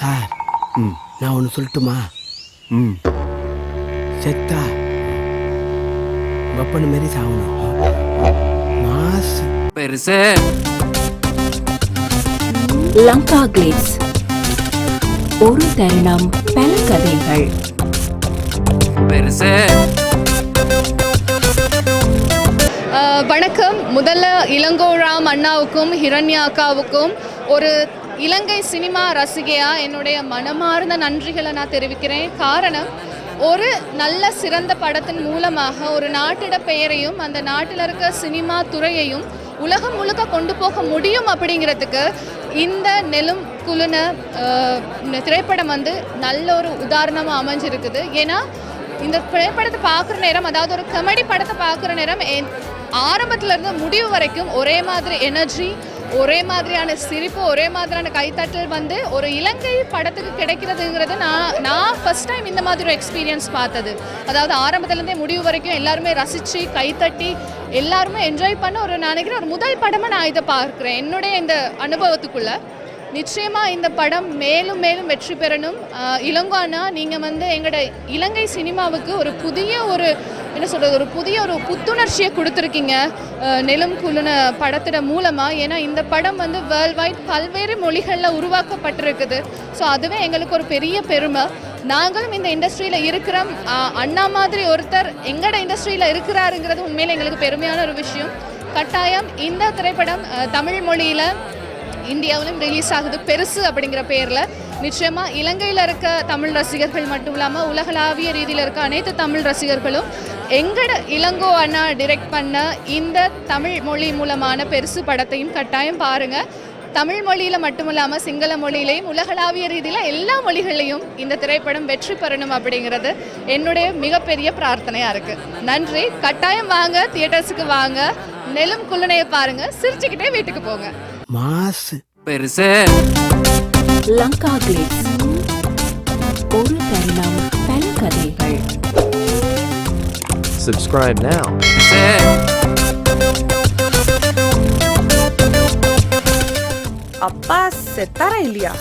Sir ம். நான் ஒன்று சொல்லட்டுமா? ம். செத்தா வெப்பன மாரி சாகணும். மாசு. பெருசு. லங்கா கிளிட்ஸ் ஒரு தருணம் பல கதைகள். பெருசு. வணக்கம். முதல்ல இளங்கோராம் அண்ணாவுக்கும் ஹிரண்யா அக்காவுக்கும் ஒரு இலங்கை சினிமா ரசிகையா என்னுடைய மனமார்ந்த நன்றிகளை நான் தெரிவிக்கிறேன். காரணம் ஒரு நல்ல சிறந்த படத்தின் மூலமாக ஒரு நாட்டிட பெயரையும் அந்த நாட்டில் இருக்க சினிமா துறையையும் உலகம் முழுக்க கொண்டு போக முடியும் அப்படிங்கிறதுக்கு இந்த நெலும் குழுன இந்த திரைப்படம் வந்து நல்ல ஒரு உதாரணமாக அமைஞ்சிருக்குது. ஏன்னா இந்த திரைப்படத்தை பார்க்குற நேரம் அதாவது ஒரு கமெடி படத்தை பார்க்குற நேரம் என்- இருந்து முடிவு வரைக்கும் ஒரே மாதிரி எனர்ஜி ஒரே மாதிரியான சிரிப்பு ஒரே மாதிரியான கைத்தட்டல் வந்து ஒரு இலங்கை படத்துக்கு கிடைக்கிறதுங்கிறது நான் நான் ஃபர்ஸ்ட் டைம் இந்த மாதிரி ஒரு எக்ஸ்பீரியன்ஸ் பார்த்தது. அதாவது ஆரம்பத்துலேருந்தே முடிவு வரைக்கும் எல்லாருமே ரசித்து கைத்தட்டி எல்லாருமே என்ஜாய் பண்ண ஒரு நினைக்கிறேன் ஒரு முதல் படமாக நான் இதை பார்க்குறேன். என்னுடைய இந்த அனுபவத்துக்குள்ளே. நிச்சயமா இந்த படம் மேலும் மேலும் வெற்றி பெறணும். இளங்கானா இளங்கோனா நீங்கள் வந்து எங்களோட இலங்கை சினிமாவுக்கு ஒரு புதிய ஒரு என்ன சொல்கிறது ஒரு புதிய ஒரு புத்துணர்ச்சியை கொடுத்துருக்கீங்க. நிலம் நெலும் குலுன படத்திட மூலமாக ஏன்னா இந்த படம் வந்து வேர்ல்ட் வைட் பல்வேறு மொழிகளில் உருவாக்கப்பட்டிருக்குது. ஸோ அதுவே எங்களுக்கு ஒரு பெரிய பெருமை. நாங்களும் இந்த இண்டஸ்ட்ரியில் இருக்கிறோம். அண்ணா மாதிரி ஒருத்தர் எங்களோட இண்டஸ்ட்ரியில் இருக்கிறாருங்கிறது உண்மையில் எங்களுக்கு பெருமையான ஒரு விஷயம். கட்டாயம் இந்த திரைப்படம் தமிழ் மொழியில் இந்தியாவிலும் ரிலீஸ் ஆகுது. பெருசு அப்படிங்கிற பேரில். நிச்சயமாக இலங்கையில் இருக்க தமிழ் ரசிகர்கள் மட்டும் இல்லாமல் உலகளாவிய ரீதியில் இருக்க அனைத்து தமிழ் ரசிகர்களும் எங்கட இளங்கோ அண்ணா டிரெக்ட் பண்ண இந்த தமிழ் மொழி மூலமான பெருசு படத்தையும் கட்டாயம் பாருங்கள் தமிழ் மொழியில் மட்டும் இல்லாமல் சிங்கள மொழியிலையும் உலகளாவிய ரீதியில் எல்லா மொழிகளையும் இந்த திரைப்படம் வெற்றி பெறணும் அப்படிங்கிறது என்னுடைய மிகப்பெரிய பிரார்த்தனையாக இருக்குது நன்றி. கட்டாயம் வாங்க தியேட்டர்ஸுக்கு வாங்க. நெலும் குள்ளனையை பாருங்கள் சிரிச்சுக்கிட்டே வீட்டுக்கு போங்க. மாசு. பெருசு. லங்கா கிளிட்ஸ் ஒரு தருணம் பல கதைகள் Subscribe now. அப்பா செத்தாரா இல்லையா?